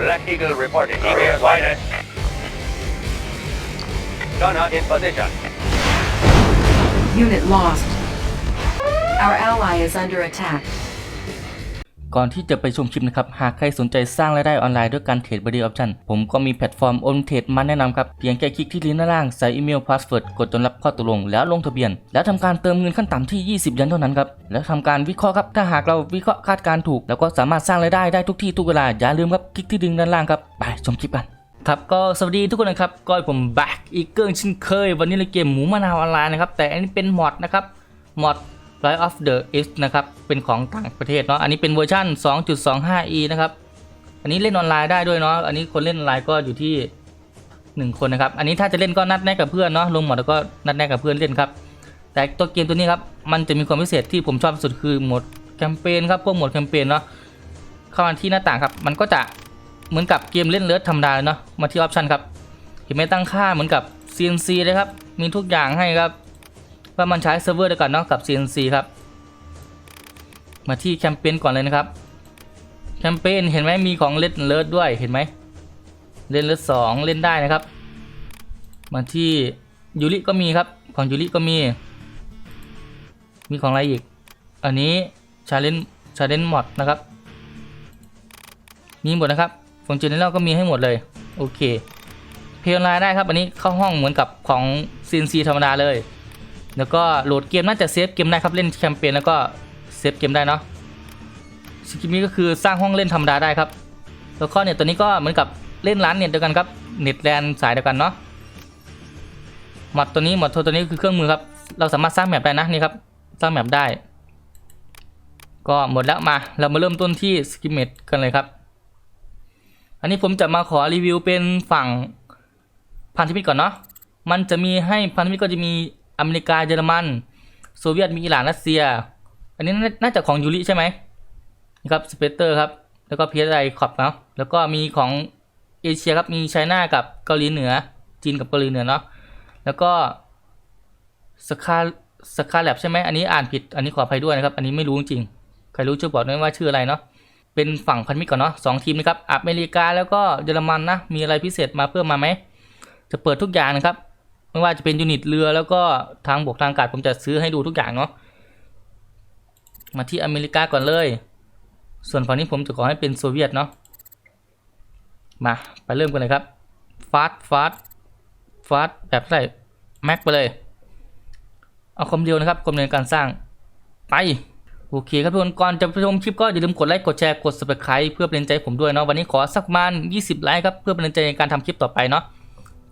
Black Eagle reporting. ETA wider. Gunner in position. Unit lost. Our ally is under attack. ก่อนที่จะไปชมคลิปนะครับ หากใครสนใจสร้างรายได้ออนไลน์ด้วยการเทรดบริออปชันผมก็มีแพลตฟอร์มโอนเทรดมาแนะนำครับ เพียงแค่คลิกที่ลิงก์ด้านล่าง ใส่อีเมลพาสเวิร์ด กดจนรับข้อตกลง แล้วลงทะเบียน แล้วทำการเติมเงินขั้นต่ำที่ 20เหรียญเท่านั้นครับ แล้วทำการวิเคราะห์ครับ ถ้าหากเราวิเคราะห์คาดการณ์ถูก แล้วก็สามารถสร้างรายได้ได้ทุกที่ทุกเวลา อย่าลืมครับ คลิกที่ลิงก์ด้านล่างครับ ไปชมคลิปกันครับก็สวัสดีทุกคนนะครับก็ผมแบ็กอีกเกิลเช่นเคย วันนี้เราเกมหมูมะนาวออนไลน์นะครับแต่อันนี้เป็นมอดนะครับมอด Rise of the East นะครับ เป็นของต่างประเทศเนาะ อันนี้เป็นเวอร์ชัน 2.25e นะครับ อันนี้เล่นออนไลน์ได้ด้วยเนาะ อันนี้คนเล่นออนไลน์ก็อยู่ที่ 1 คนนะครับ อันนี้ถ้าจะเล่นก็นัดแนะกับเพื่อนเนาะ ลงหมดแล้วก็นัดแนะกับเพื่อนเล่นครับ แต่ตัวเกมตัวนี้ครับ มันจะมีความพิเศษที่ผมชอบสุดคือโหมดแคมเปญครับ พวกโหมดแคมเปญเนาะ เข้ามาที่หน้าต่างครับ มันก็จะเหมือนกับเกมเล่นเลิศธรรมดาเลยเนาะ มาที่ออปชันครับเห็นไหมตั้งค่าเหมือนกับ CNC เลยครับ มีทุกอย่างให้ครับ ว่ามันใช้เซิร์ฟเวอร์เดียวกันเนาะกับ CNC ครับ มาที่แคมเปญก่อนเลยนะครับ แคมเปญเห็นไหมมีของเล่นเลิศด้วยเห็นไหมเล่นเลิศสองเล่นได้นะครับ มาที่ยูริก็มีครับ ของยูริก็มี มีของอะไรอีก อันนี้ชาเลนชาเลนมอดนะครับ มีหมดนะครับของเจเนอเรลก็มีให้หมดเลย โอเค เพลย์ออนไลน์ได้ครับ อันนี้เข้าห้องเหมือนกับของ CNC ธรรมดาเลย แล้วก็โหลดเกมน่าจะเซฟเกมได้ครับเล่นแคมเปญแล้วก็เซฟเกมได้เนาะสกิมนี้ก็คือสร้างห้องเล่นธรรมดาได้ครับ แล้วก็เนี่ยตัวนี้ก็เหมือนกับเล่นร้านเน็ตเดียวกันครับเน็ตแลนสายเดียวกันเนาะหมดตัวนี้หมดตัวนี้คือเครื่องมือครับเราสามารถสร้างแมปได้นะนี่ครับสร้างแมปได้ ก็หมดแล้วมาเรามาเริ่มต้นที่สกิมเมตกันเลยครับ อันนี้ผมจะมาขอรีวิวเป็นฝั่งพันธมิตรก่อนเนาะมันจะมีให้พันธมิตรก็จะมี อเมริกาเยอรมันโซเวียตมีอิหร่านรัสเซีย อันนี้น่าจะของยูริใช่ไหมนี่ครับสเปเตอร์ครับ แล้วก็เพีเอสไอขอบเนาะแล้วก็มีของเอเชียครับมีไชน่ากับเกาหลีเหนือ จีนกับเกาหลีเหนือเนาะแล้วก็สคาสคาแลบใช่ไหมอันนี้อ่านผิดอันนี้ขออภัยด้วยนะครับ อันนี้ไม่รู้จริงใครรู้ช่วยบอกด้วยว่าชื่ออะไรเนาะเป็นฝั่งพันธมิตรก่อนเนาะสองทีมนะครับอเมริกาแล้วก็เยอรมันนะมีอะไรพิเศษมาเพิ่มมาไหมจะเปิดทุกอย่างนะครับ ไม่ว่าจะเป็นยูนิตเรือแล้วก็ทางบกทางอากาศผมจะซื้อให้ดูทุกอย่างเนาะมาที่อเมริกาก่อนเลย ส่วนฝั่งนี้ผมจะขอให้เป็นโซเวียตเนาะมาไปเริ่มกันเลยครับฟาสฟาสฟาสแบบเท่าไรแม็กไปเลย เอาความเร็วนะครับความเร็วในการสร้างไปโอเคครับทุกคนก่อนจะไปชมคลิปก็อย่าลืมกดไลค์กดแชร์กด subscribe เพื่อเป็นใจผมด้วยเนาะวันนี้ขอสักประมาณ 20 ไลค์ครับเพื่อเป็นใจในการทำคลิปต่อไปเนาะ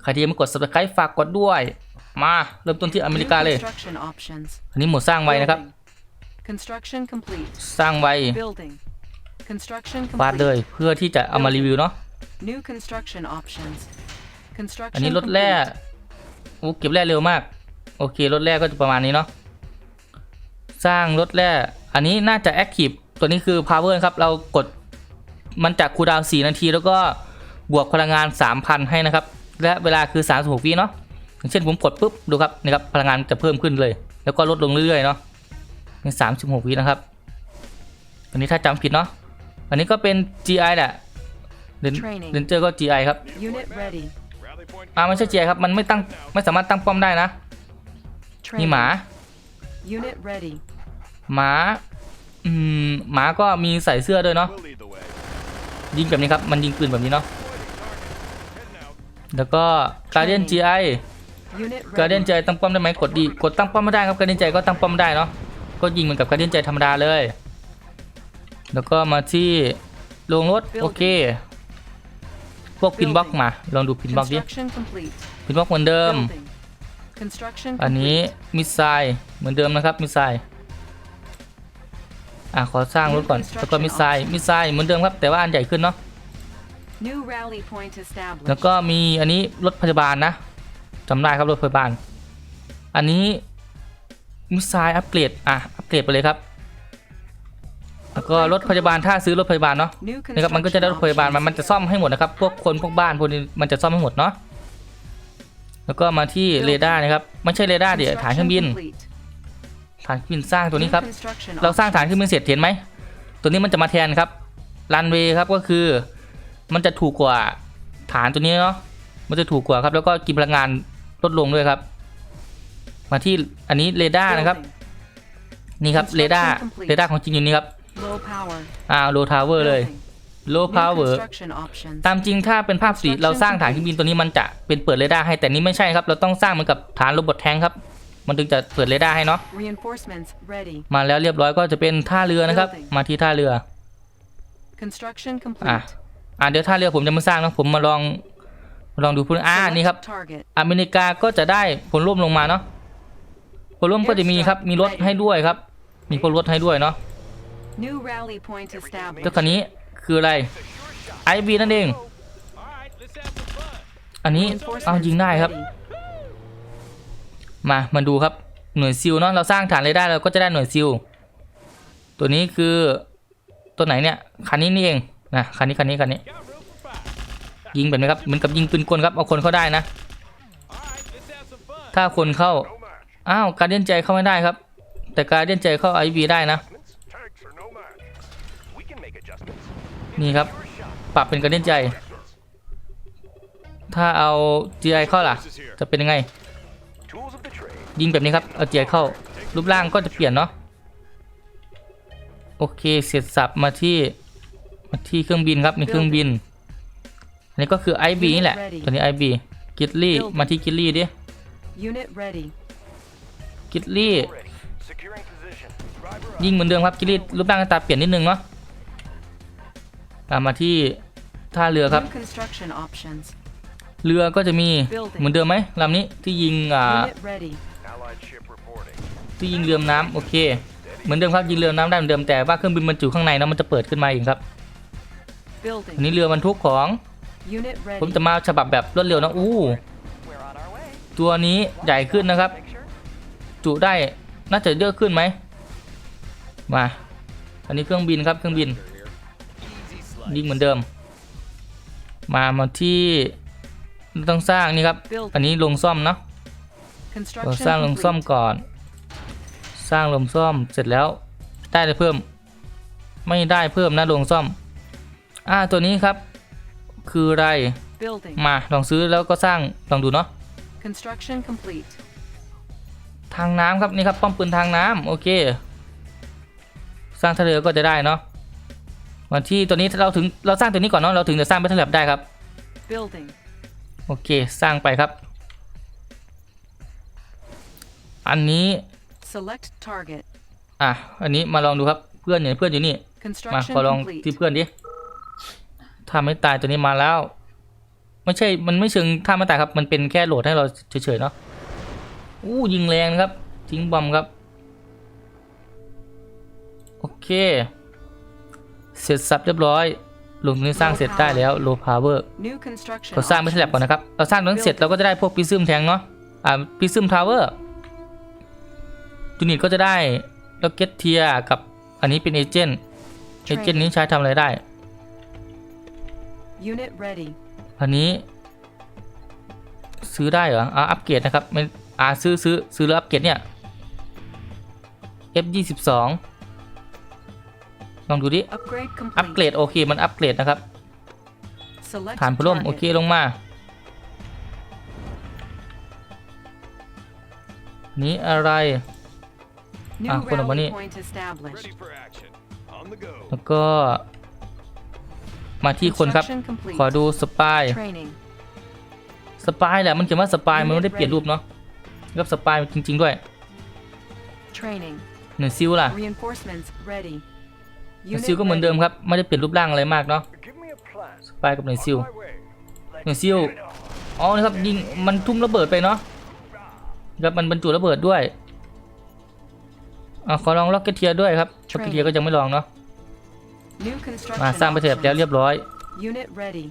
ใครที่ยังไม่กด subscribe ฝากกดด้วย มาเริ่มต้นที่อเม New ริกาเลย construction options. อันนี้หมดสร้างไวนะครับ Building. Construction complete. สร้างไว Building. Construction ฟาดเลย complete. เพื่อที่จะเอามารีวิวเนาะ New construction options. อันนี้ Construction รถแร่ complete. โอ้เก็บแร่เร็วมาก โอเครถแร่ก็จะประมาณนี้เนาะ สร้างรถแร่ อันนี้น่าจะแอคทีฟตัวนี้คือ power ครับ เรากดมันจากคูลดาวน์4นาที แล้วก็บวกพลังงาน 3,000 ให้นะครับ และเวลาคือ 36วิเนาะอย่างเช่นผมกดปุ๊บดูครับนี่ครับพลังงานจะเพิ่มขึ้นเลย แล้วก็ลดลงเรื่อยๆเนาะเป็น36วินะครับอันนี้ถ้าจำผิดเนาะอันนี้ก็เป็น GI แหละเรน Training เรนเจอร์ก็ GI ครับ Unit ready. อ่าไม่ใช่ GI ครับมันไม่ตั้งไม่สามารถตั้งป้อมได้นะ Training. นี่หมา Unit ready. หมาอืมหมาก็มีใส่เสื้อด้วยเนาะ We'll lead the way. ยิงแบบนี้ครับมันยิงปืนแบบนี้เนาะ แล้วก็การเดียน GI Unit การเดียน ready. GI ตั้งป้อมได้ไหมกดดีกดตั้งป้อมไม่ได้ครับการเดียน GI ก็ตั้งป้อมไม่ได้เนาะก็ยิงเหมือนกับการเดียน GI ธรรมดาเลย แล้วก็มาที่โรงรถโอเค พวกพินบ็อกมาลองดูพินบ็อกดิ Construction complete. พินบ็อกเหมือนเดิม Building. Construction อันนี้ complete. มิสไซล์เหมือนเดิมนะครับมิสไซล์อะขอสร้างรถก่อนแล้วก็มิสไซล์มิสไซล์เหมือนเดิมครับแต่ว่าอันใหญ่ขึ้นเนาะ New rally point แล้ว established. ก็มีอันนี้รถพยาบาลนะจำได้ครับรถพยาบาล อันนี้มิสไซล์อัปเกรดอะอัปเกรดไปเลยครับ แล้วก็รถพยาบาลถ้าซื้อรถพยาบาลเนาะ New นะครับมันก็จะได้รถพยาบาลมันมันจะซ่อมให้หมดนะครับพวกคนพวกบ้านพวกนี้มันจะซ่อมให้หมดเนาะแล้วก็มาที่เรดาร์นะครับไม่ใช่เรดาร์เดี๋ยวฐานเครื่องบิน ฐานเครื่องบินสร้างตัวนี้ครับ เราสร้างฐานเครื่องบินเสร็จเห็นไหมตัวนี้มันจะมาแทนครับรันเวย์ครับก็คือ มันจะถูกกว่าฐานตัวนี้เนาะมันจะถูกกว่าครับ แล้วก็กินพลังงานลดลงด้วยครับ มาที่อันนี้เรดาร์นะครับ Building. นี่ครับเรดาร์ Construction complete เรดาร์ของจริงอยู่นี่ครับ Low power. อ่าโลทาวเวอร์เลย Building. โล New พาวเวอร์ construction options. ตามจริงถ้าเป็นภาพสีเราสร้างฐานเครื่องบินตัวนี้มันจะเป็นเปิดเรดาร์ให้แต่นี่ไม่ใช่ครับ เราต้องสร้างเหมือนกับฐานโรบอทแทงค์ครับ มันถึงจะเปิดเรดาร์ให้เนาะ Reinforcements ready. มาแล้วเรียบร้อยก็จะเป็นท่าเรือนะครับ Building มาที่ท่าเรือ Construction อะ complete. อ่าเดี๋ยวท่าเรือผมจะมาสร้างนะผมมาลองมาลองดูพื้นอ่า Select นี่ครับ Target. อเมริกาก็จะได้ผลร่วมลงมาเนาะผลร่วมก็จะมีครับมีรถให้ด้วยครับ มีพวกรถให้ด้วยเนาะ New rally point เจ้า established. คันนี้คืออะไรไอบีนั่นเอง อันนี้เอา Reinforcements ยิงได้ครับ ready. มามาดูครับหน่วยซิลเนาะเราสร้างฐานเรดาร์เราก็จะได้หน่วยซิลตัวนี้คือตัวไหนเนี่ยคันนี้นี่เอง นะคันนี้คันนี้คันนี้ ยิงแบบนี้ครับเหมือนกับยิงปืนกลครับเอาคนเข้าได้นะ ถ้าคนเข้าอ้าวการเดียนใจเข้าไม่ได้ครับ แต่การเดียนใจเข้าไอวีได้นะ นี่ครับ ปรับเป็นการเดียนใจ ถ้าเอา GI เข้าล่ะ จะเป็นยังไง ยิงแบบนี้ครับเอา GI เข้า รูปร่างก็จะเปลี่ยนเนาะโอเคเสร็จสับมาที่ ที่เครื่องบินครับมีเครื่องบินอันนี้ก็คือ IB นี่แหละตัวนี้ IB กิตลี่มาที่กิตลี่ดิ Unit ready. กิตลี่ Ready. Securing position. Driver up. ยิงเหมือนเดิมครับกิตลี่รูปร่างหน้าตาเปลี่ยนนิดนึงเนาะตามมาที่ท่าเรือครับ New construction options. เรือก็จะมีเหมือนเดิมไหมลำนี้ที่ยิงอ่า Unit ready. Allied ship reporting. ที่ยิงเรือน้ำโอเค เหมือนเดิมครับยิงเรือน้ำได้เหมือนเดิมแต่ว่าเครื่องบินบรรจุข้างในเนาะมันจะเปิดขึ้นมาเองครับ อัน Building. นี้เรือบรรทุกของ Unit ผม ready. จะมาฉบับแบบรวดเร็วนะอู้ We're on our way. ตัวนี้ใหญ่ขึ้นนะครับ Make sure. จุได้น่าจะเยอะขึ้นไหมมาอันนี้เครื่องบินครับเครื่องบินยิงเหมือนเดิม มามาที่ต้องสร้างนี่ครับ อันนี้ลงซ่อมเนาะเรา Construction สร้างลงซ่อม complete. ก่อน สร้างลงซ่อมเสร็จแล้วได้เลยเพิ่ม ไม่ได้เพิ่มนะลงซ่อม อ่าตัวนี้ครับ คืออะไร Building. มาลองซื้อแล้วก็สร้างลองดูเนาะ Construction complete. ทางน้ำครับนี่ครับป้อมปืนทางน้ำโอเค สร้างทะเลก็จะได้เนาะมาที่ตัวนี้เราถึงเราสร้างตัวนี้ก่อนเนาะเราถึงจะสร้างแบทเทิลแลบได้ครับ Building. โอเคสร้างไปครับ อันนี้ Select target. อะอันนี้มาลองดูครับเพื่อนอยู่เพื่อนอยู่นี่มา Construction ขอลอง complete. ที่เพื่อนดิ ถ้าไม่ตายตัวนี้มาแล้ว ไม่ใช่ มันไม่เชิงถ้าไม่ตายครับ มันเป็นแค่โหลดให้เราเฉยๆเนาะอู้ยิงแรงนะครับ ทิ้งบอมครับ โอเค เสร็จสับเรียบร้อยหลงนี้สร้างเสร็จได้แล้ว low power New construction. เราสร้างไม่ใช่แลบก่อนนะครับ เราสร้างนั้นเสร็จเราก็จะได้พวกพิซึมแทงเนาะ อ่าพิซึมทาวเวอร์ยูนิตก็จะได้ล็อกเก็ตเทียกับอันนี้เป็นเอเจนต์ เอเจนต์นี้ใช้ทำอะไรได้ Unit ready. อันนี้ซื้อได้เหรออ่าอัปเกรดนะครับไม่อ่าซื้อซื้อซื้อแล้วอัปเกรดเนี่ย F 2 2ลองดูดิ Upgrade อัปเกร complete. ดโอเคมันอัปเกรดนะครับ Select ฐานพล่ม target. โอเคลงมานี้อะไร New Ah, kuno ba rally ni? point established. Ready for action. On the go. แล้วก็ มาที่คนครับ Construction complete. ขอดูสปาย Training. สปายแหละมันเขียนว่าสปายมันไม่ได้เปลี่ยนรูปเนาะแล้วสปายจริง ๆ ด้วย Training. หน่วยซิลล่ะ Reinforcements ready. หน่วยซิลก็เหมือนเดิมครับไม่ได้เปลี่ยนรูปร่างอะไรมากเนาะ Give me a plan. สปายกับหน่วยซิล On my way. หน่วยซิลอ๋อนะครับยิงมันทุ่มระเบิดไปเนาะครับมันบรรจุระเบิดด้วยอ่าขอลองล็อกเก็ตเทียด้วยครับล็อกเก็ตเทียก็ยังไม่ลองเนาะ New construction. มาสร้างไปเสร็จแล้ว options. เรียบร้อย Unit ready.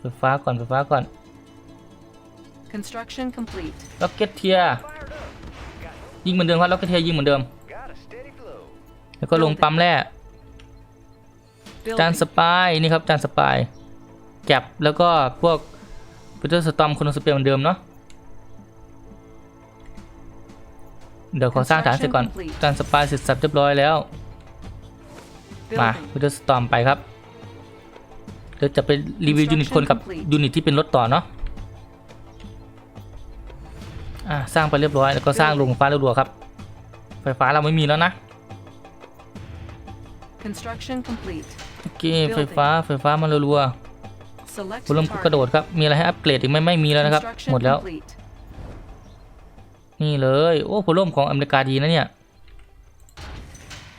ไฟฟ้าก่อนไฟฟ้าก่อน Construction complete. ล็อกเก็ตเทียยิงเหมือนเดิมครับล็อกเก็ตเทียยิงเหมือนเดิม Got a steady flow. แล้วก็ลงปั๊มแร่จาน Building. สปายนี่ครับจานสปายแก็บแล้วก็พวกพิเตอร์สตอมคนสเปียเหมือนเดิมเนาะเดี๋ยวขอสร้างฐานเสร็จก่อนจานสปายเสร็จสับเรียบร้อยแล้ว มา Building. พิเตอร์สตอมไปครับเดี๋ยวจะไปรีวิวยูนิตคนกับยูนิตที่เป็นรถต่อเนาะอะสร้างไปเรียบร้อยแล้วก็สร้างโรงไฟฟ้ารัวๆครับ ไฟฟ้าเราไม่มีแล้วนะ Construction complete. โอเคไฟฟ้าไฟฟ้ามารัว Select ๆบุลมกระโดดครับมีอะไรให้อัปเกรดอีกไหม่ไม่มีแล้วนะครับ Construction หมดแล้ว complete. นี่เลย โอ้พลมของอเมริกาดีนะเนี่ย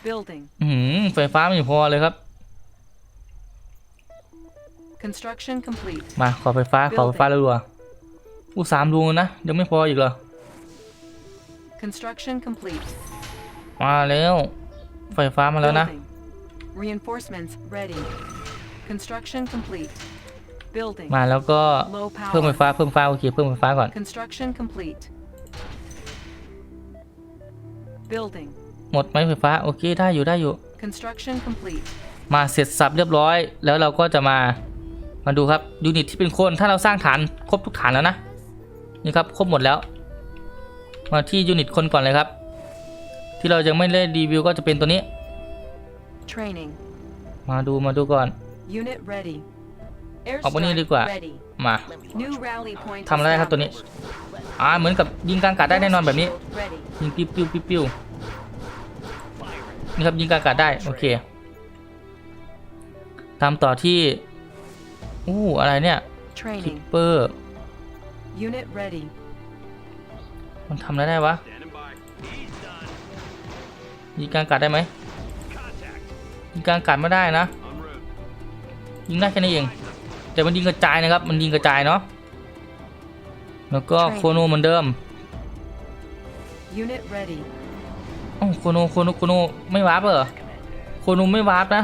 Building. อือหือไฟฟ้าไม่พอเลยครับ Construction complete. มาขอไฟฟ้าขอไฟฟ้ารัวๆอู้สามดวงนะยังไม่พออีกเหรอ Construction complete. มาแล้ว ไฟฟ้ามาแล้วนะ Building. Reinforcements ready. Construction complete. Building. มาแล้วก็ Low เพิ่มไฟ power. ฟ้าเพิ่มไฟฟ้าโอเคเพิ่มไฟฟ้าก่อน Construction complete. Building. หมดไหมไฟฟ้าโอเคได้อยู่ได้อยู่ Construction complete. มาเสร็จสับเรียบร้อย แล้วเราก็จะมามาดูครับยูนิตที่เป็นคนถ้าเราสร้างฐานครบทุกฐานแล้วนะนี่ครับครบหมดแล้ว มาที่ยูนิตคนก่อนเลยครับ ที่เรายังไม่ได้รีวิวก็จะเป็นตัวนี้ Training. มาดูมาดูก่อน Unit ready. เอาวันนี้ Airstrike ดีกว่า ready. มา New rally point ทำอะไรได้ครับตัวนี้อ่าเหมือนกับยิงกลางอากาศได้แน่นอนแบบนี้ established. Ready. ยิงปิ้วปิ้วปิ้ว ปิ้วนี่ครับยิงกลางอากาศได้ โอเคตามต่อที่ อู้อะไรเนี่ยคิป Training. เปอร์ Unit ready. มันทำอะไรได้วะ Standing by. He's done. ยิงกลางอากาศได้ไหม Contact. ยิงกลางอากาศไม่ได้นะ En route. ยิงได้แค่นี้เอง แต่มันยิงกระจายนะครับ มันยิงกระจายเนาะแล้วก็โคโนเหมือนเดิม โคโนโคโนโคโนไม่วาร์ปเหรอโคโนไม่วาร์ปนะ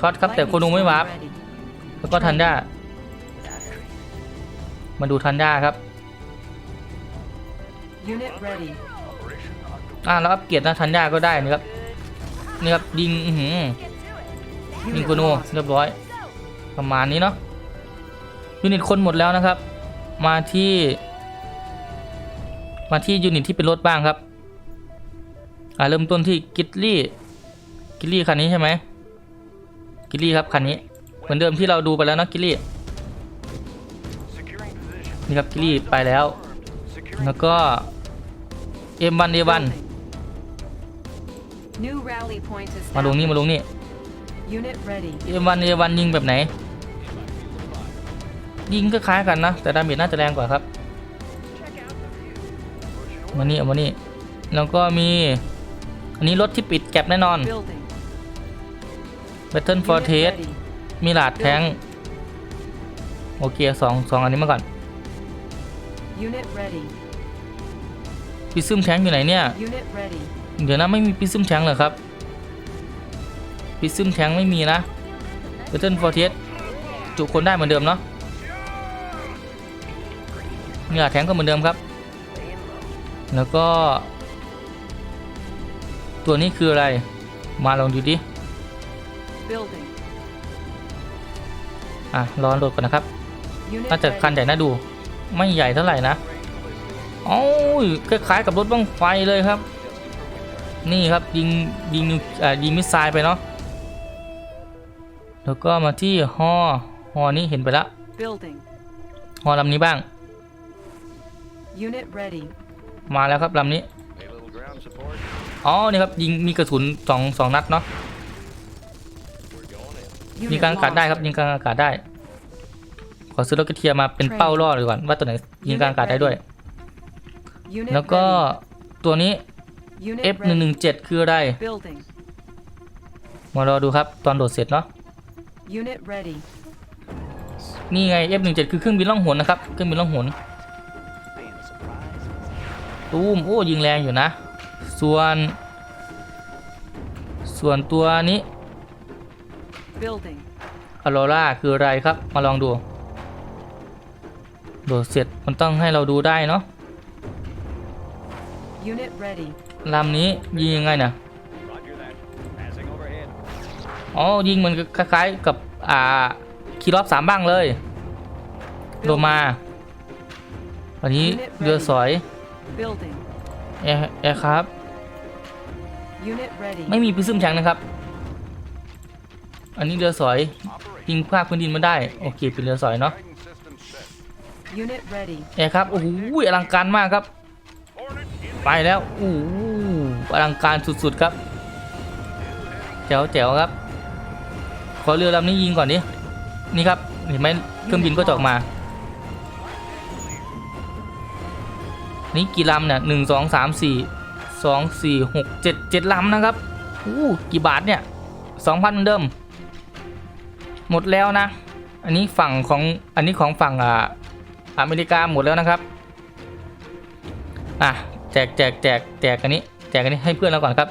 ช็อตครับแต่โคโน Lightning ไม่ storm วาร์ป ready. แล้วก็ทันด้ามาดูทันด้าครับ Unit ready. อ่าแล้วอัปเกรดนะทันด้าก็ได้นะครับนี่ครับยิงอื้อหือยิง Unit โคโน lost. เรียบร้อย ประมาณนี้เนาะยูนิตคนหมดแล้วนะครับ มาที่ มาที่ยูนิตที่เป็นรถบ้างครับ อ่าเริ่มต้นที่กิตลี่กิตลี่คันนี้ใช่ไหมกิตลี่ครับคันนี้ เหมือนเดิมที่เราดูไปแล้วเนาะกิตลี่ Securing position. นี่ครับกิตลี่ไปแล้ว Securing แล้วก็ M1 A1 Building. New rally point มาลงนี่ established. มาลงนี่ Unit ready. M1 A1 ยิงแบบไหน ยิงก็คล้ายกันนะ แต่ดาเมจน่าจะแรงกว่าครับมานี่เอามานี่แล้วก็มีอั นนี้รถที่ปิดแก็บแน่นอน Building. Battle for Unit Test ready. มีหลาดแทงโอเคสองสองอันนี้มาก่อน Unit ready. พิซึมแทงอยู่ไหนเนี่ย Unit ready. เดี๋ยวนะไม่มีพิซึมแทงเหรอครับพิซึมแทงไม่มีนะ Battle for Test จุคนได้เหมือนเดิมเนาะมีหลาดแทงก็เหมือนเดิมครับ แล้วก็ ตัวนี้คืออะไร มาลองดูดิ Building. อะรอโหลดก่อนนะครับ Unit น่าจะคัน ready. ใหญ่น่าดู ไม่ใหญ่เท่าไหร่นะโอ้ยคล้ายๆกับรถบ้างไฟเลยครับ นี่ครับยิงยิงนิวอ่ายิงมิสไซล์ไปเนาะ แล้วก็มาที่ฮอฮอนี้เห็นไปละ Building. ฮอลำนี้บ้าง Unit ready. มาแล้วครับลำนี้ a little ground support. อ๋อนี่ครับยิงมีกระสุนสองสองนัดเนาะ We're going in. ยิง Unit กลางอากาศได้ครับ lost. ยิงกลางอากาศได้ ขอซื้อรถกระเทียมมาเป็นเป้าล่อเลยก่อนว่าตัวไหนยิงกลางอากาศได้ด้วย Unit แล้วก็ ready. ตัวนี้ Unit F 1 ready. 1 7 คืออะไร Building. มารอดูครับตอนโดดเสร็จเนาะ Unit ready. นี่ไง F 1 7 คือเครื่องบินล่องหนนะครับเครื่องบินล่องหน Being a surprise. ตูมโอ้ยิงแรงอยู่นะ ส่วน ส่วนตัวนี้ Building. อ r ร r a คืออะไรครับมาลองดู โดดเสร็จมันต้องให้เราดูได้เนาะ Unit ready. ลำนี้ยิงยังไงนะ Roger that. Passing overhead. อ๋อยิงเหมันคล้ายๆกับอ่าคีรอบสามบ้างเลยโลมาอันนี้เรือสอย Building. แอร์แอร์ครับ Unit ready. ไม่มีพิซึมแทงนะครับ อันนี้เรือสอย Operation. ยิงภาคพื้นดินมาได้ โอเค เป็นเรือสอยเนาะ Guidance system set. Unit ready. แอร์ครับโอ้โหอลังการมากครับ Hornet in ไปแล้วโอ้โหอลังการสุดๆครับแจ๋วแจ๋วครับ ขอเรือลำนี้ยิงก่อนดินี่ครับเห็นไหมเครื่องบินก็จะออกมา นี่กี่ลำเนี่ยหนึ่งสองสามสี่ สองสี่หกเจ็ดเจ็ดลำนะครับอู้กี่บาทเนี่ยสองพันเหมือนเดิม หมดแล้วนะ อันนี้ฝั่งของอันนี้ของฝั่งอ่าอเมริกาหมดแล้วนะครับ อะแจกแจกแจกแจกอันนี้ แจกอันนี้ให้เพื่อนเราก่อนครับ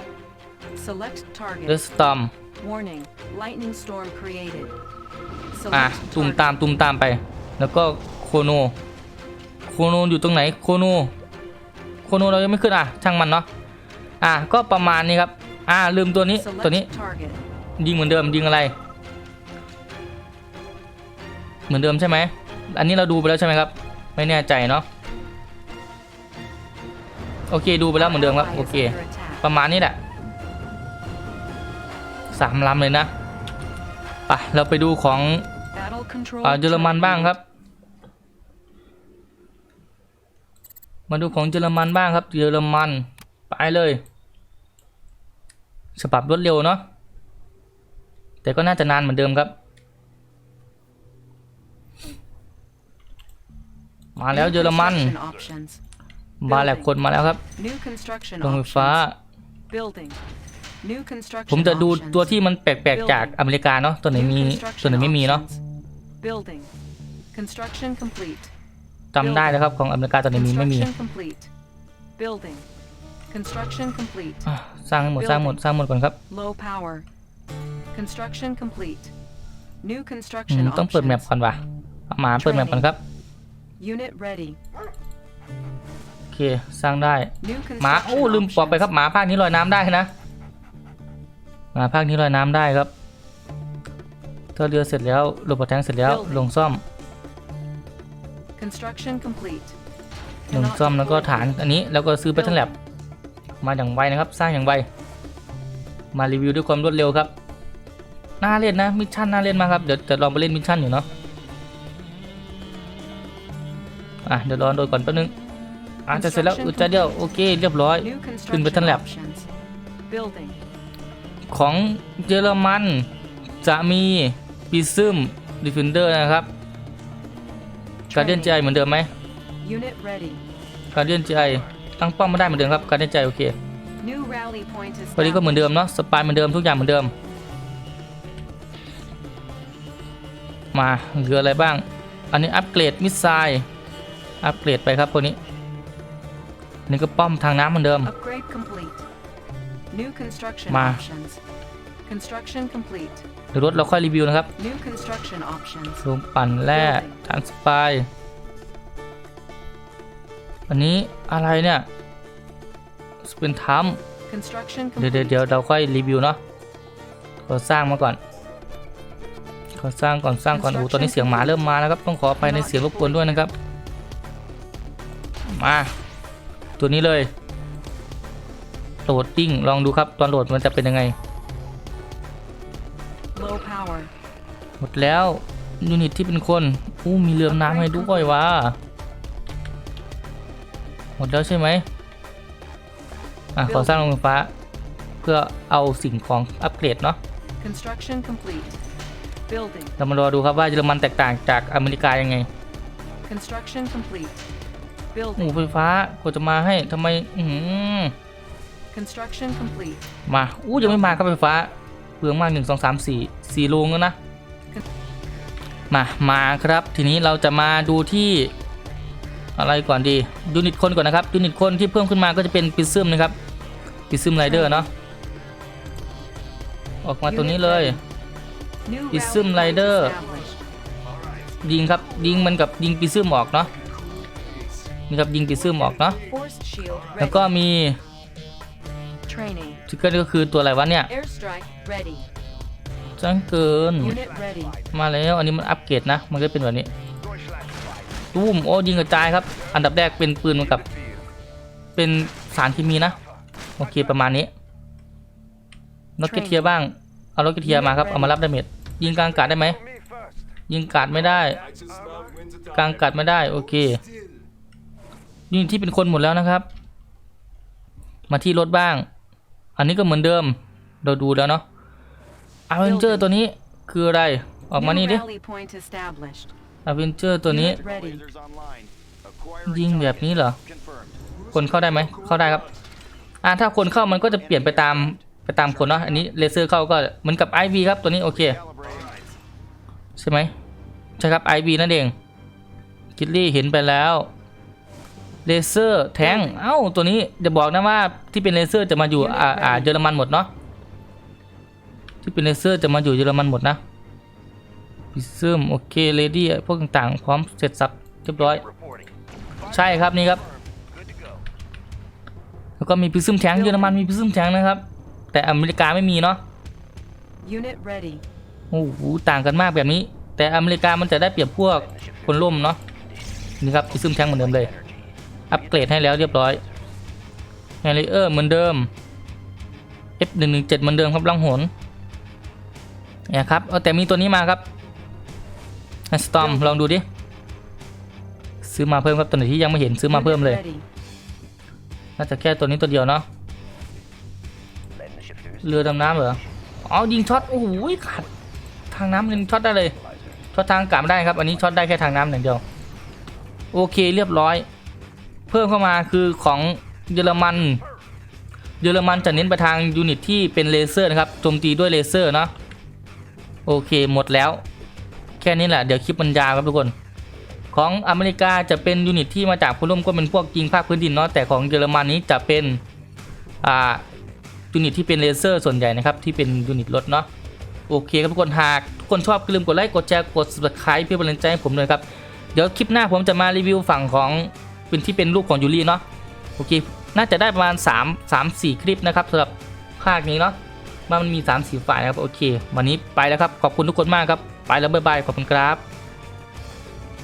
Select target. The Storm Warning. Lightning storm created. อะ Select ตุ่ม target. ตามตุ่มตามไป แล้วก็โคโน โคโนอยู่ตรงไหน โคโน โคโนเรายังไม่ขึ้นอะ ช่างมันเนาะ อะก็ประมาณนี้ครับ อะลืมตัวนี้ Select ตัวนี้ target. ยิงเหมือนเดิมยิงอะไร เหมือนเดิมใช่ไหมอันนี้เราดูไปแล้วใช่ไหมครับ ไม่แน่ใจเนาะโอเคดูไปแล้วเหมือนเดิมครับ Ally โอ is เค under attack. ประมาณนี้แหละสามลำเลยนะไปเราไปดูของ Battle control. อ่าเยอรมันบ้างครับ มาดูของเยอรมันบ้างครับ เยอรมันไปเลย ฉบับรวดเร็วเนาะแต่ก็น่าจะนานเหมือนเดิมครับ มาแล้ว New เยอรมัน construction Options. มาแล้วคนมาแล้วครับ New construction โรงไฟฟ้า options. Building. New construction ผมจะดู options. ตัวที่มันแปลกๆจากอเมริกาเนาะตัวไหน New มี construction ตัวไหนไม่มีเนาะ options. Building. Construction complete. จำได้แล้วครับของอเมริกาตัวไหนมีไม่มี Construction complete. Building. Construction complete. อะสร้างให้หมดสร้างหมดสร้างหมดก่อนครับ Low power. Construction complete. New อื construction มต้องเปิดแมป options. ก่อนว่ะเอาหมาเปิดแมปก่อนครับ Unit ready. โอเคสร้างได้ New หมา construction โอ้ลืมบอกไปครับหมาภาคนี้ลอยน้ำได้นะหมาภาคนี้ลอยน้ำได้ครับถ้าเรือเสร็จแล้วโรบอทแทงเสร็จแล้วลงซ่อม Construction complete. ลง Cannot ซ่อมแล้วก็ deploy ฐานอันนี้แล้วก็ซื้อแบตเทิลแลบ มาอย่างไวนะครับ สร้างอย่างไว มารีวิวด้วยความรวดเร็วครับ น่าเล่นนะ มิชชั่นน่าเล่นมากครับ เดี๋ยวจะลองไปเล่นมิชชั่นอยู่เนาะ อะเดี๋ยวรอโดนก่อนแป๊บนึง อะจะเสร็จแล้วอึดใจเดียวโอเคเรียบร้อย New ขึ้น construction Battle Lab options. Building. ของเยอรมันจะมีปีซึมดิฟ e นเดอร์นะครับการเดียนใจเหมือนเดิมไหม Unit ready. การเดียนใจ ตั้งป้อมไม่ได้เหมือนเดิมครับการเดียนใจโอเค New rally point วันนี้ก็เหมือนเดิม established. เนาะสปายเหมือนเดิมทุกอย่างเหมือนเดิม มาเหลืออะไรบ้าง อันนี้อัปเกรดมิสไซล์อัปเกรดไปครับพวกนี้อันนี่ก็ป้อมทางน้ำเหมือนเดิม Upgrade complete. New construction Ma. options. Construction complete. เดี๋ยวรถเราค่อยรีวิวนะครับ New construction options. ลมปั่นแร่ทางสปาย อันนี้อะไรเนี่ยสเปนทัม Construction เดี๋ยวเดี๋ยว complete. เดี๋ยวเราค่อยรีวิวเนาะขอสร้างมาก่อนขอสร้างก่อนสร้างก่อนโอ้โหตอนนี้เสียงหมาเริ่มมาแล้วครับต้องขอไปในเสียงรบกวนด้วยนะครับ มา ตัวนี้เลยโหลดดิ้งลองดูครับตอนโหลดมันจะเป็นยังไง Low power. หมดแล้วยูนิตที่เป็นคนอู้มีเรือน้ำให้ด้วยวะ หมดแล้วใช่ไหมอะขอสร้างโรงไฟฟ้า เพื่อเอาสิ่งของอัปเกรดเนาะ Construction complete. Building. เรามารอดูครับว่าเยอรมันแตกต่างจากอเมริกายังไง Construction complete. หมู Building. ไฟฟ้ากว่าจะมาให้ทำไมอือหือ Construction complete. มา อู้ยังไม่มาครับไฟฟ้าเปลืองมากหนึ่งสองสามสี่สี่โรงแล้วนะ มา มาครับ ทีนี้เราจะมาดูที่ อะไรก่อนดียูนิตคนก่อนนะครับยูนิตคนที่เพิ่มขึ้นมาก็จะเป็นปิซึมนะครับปิซึมไรเดอร์เนาะออกมาตัวนี้เลย New Prism rally point Rider. established. ยิงครับยิงมันกับยิงปิซึมออกเนาะนี่ครับยิงปิซึมออกเนาะ Force shield แล้วก็ ready. มี Training. ทิกเกอร์ก็คือตัวอะไรวะเนี่ย Airstrike ready. จังเกิน Unit ready. มาแล้วอันนี้มันอัปเกรดนะมันก็เป็นแบบนี้ Deutschland. ตุ้มโอ้ยิงกระจายครับ อันดับแรกเป็นปืนเหมือนกับ เป็นสารเคมีนะโอเคประมาณนี้นกเกตเทียร์บ้างเอานกเกตเทียร์มาครับเอามารับดาเมจยิงกลางอากาศได้ไหม For me ยิงกัดไม่ได้ กลางกัดไม่ได้โอเคนี่ที่เป็นคนหมดแล้วนะครับ มาที่รถบ้าง อันนี้ก็เหมือนเดิม เราดูแล้วเนาะอเวนเจอร์ตัวนี้คืออะไรออกมานี่ New ดิ rally point established. อเวนเจอร์ตัวนี้ Unit ready. Lasers online. Acquiring ยิงแบบนี้เหรอ confirmed. คนเข้าได้ไหม เข้าได้ครับ อ่าถ้าคนเข้ามันก็จะเปลี่ยนไปตามไปตามคนเนาะ อันนี้เลเซอร์เข้าก็เหมือนกับ IV ครับตัวนี้โอเค Calibrating. ใช่ไหมใช่ครับ IV นั่นเอง กิลลี่เห็นไปแล้วเลเซอร์แทงเอ้าตัวนี้จะบอกนะว่าที่เป็นเลเซอร์จะมาอยู่อ่าอ่าเยอรมันหมดเนาะที่เป็นเลเซอร์จะมาอยู่เยอรมันหมดนะ พิซึมโอเคเลดี้พวกต่างๆ พร้อมเสร็จสับเรียบร้อย Reporting. ใช่ครับนี่ครับ Good to go. แล้วก็มีพิซึมแทงเยอรมันมีพิซึมแทงนะครับ แต่อเมริกาไม่มีเนาะ Unit ready. โอ้โหต่างกันมากแบบนี้ แต่อเมริกามันจะได้เปรียบพวกคนร่มเนาะนี่ครับพิซึมแทงเหมือนเดิมเลย อัปเกรดให้แล้วเรียบร้อยแฮร์รี่เออร์เหมือนเดิม F117 เหมือนเดิมครับลังหนเนี่ยครับเอาแต่มีตัวนี้มาครับ สตอมลองดูดิ ซื้อมาเพิ่มครับตัวไหนที่ยังไม่เห็นซื้อมาเพิ่ม Unit เลย ready. น่าจะแค่ตัวนี้ตัวเดียวเนาะ Letting the shifters. เรือดำน้ำเหรออ๋อยิงช็อตโอ้โหขาดทางน้ำยิงช็อตได้เลยช็อตทางอากาศไม่ได้ครับ อันนี้ช็อตได้แค่ทางน้ำอย่างเดียว โอเคเรียบร้อย เพิ่มเข้ามาคือของเยอรมัน เยอรมันจะเน้นไปทางยูนิตที่เป็นเลเซอร์นะครับโจมตีด้วยเลเซอร์เนาะโอเคหมดแล้ว แค่นี้แหละ เดี๋ยวคลิปมันยาวครับทุกคน ของอเมริกาจะเป็นยูนิตที่มาจากผู้ร่วมก็เป็นพวกยิงภาคพื้นดินเนาะแต่ของเยอรมันนี้จะเป็นอ่ายูนิตที่เป็นเลเซอร์ส่วนใหญ่นะครับที่เป็นยูนิตรถเนาะโอเคครับทุกคนหากทุกคนชอบก็อย่าลืมกดไลค์กดแชร์กด subscribe เพื่อเป็นกำลังใจให้ผมเลยครับเดี๋ยวคลิปหน้าผมจะมารีวิวฝั่งของเป็นที่เป็นรูปของยูริเนาะโอเคน่าจะได้ประมาณ 3 3 4 คลิปนะครับสำหรับภาคนี้เนาะว่ามันมี 3 4 ฝ่ายนะครับ โอเค วันนี้ไปแล้วครับ ขอบคุณทุกคนมากครับ ไปแล้วบ๊ายบายขอบคุณครับ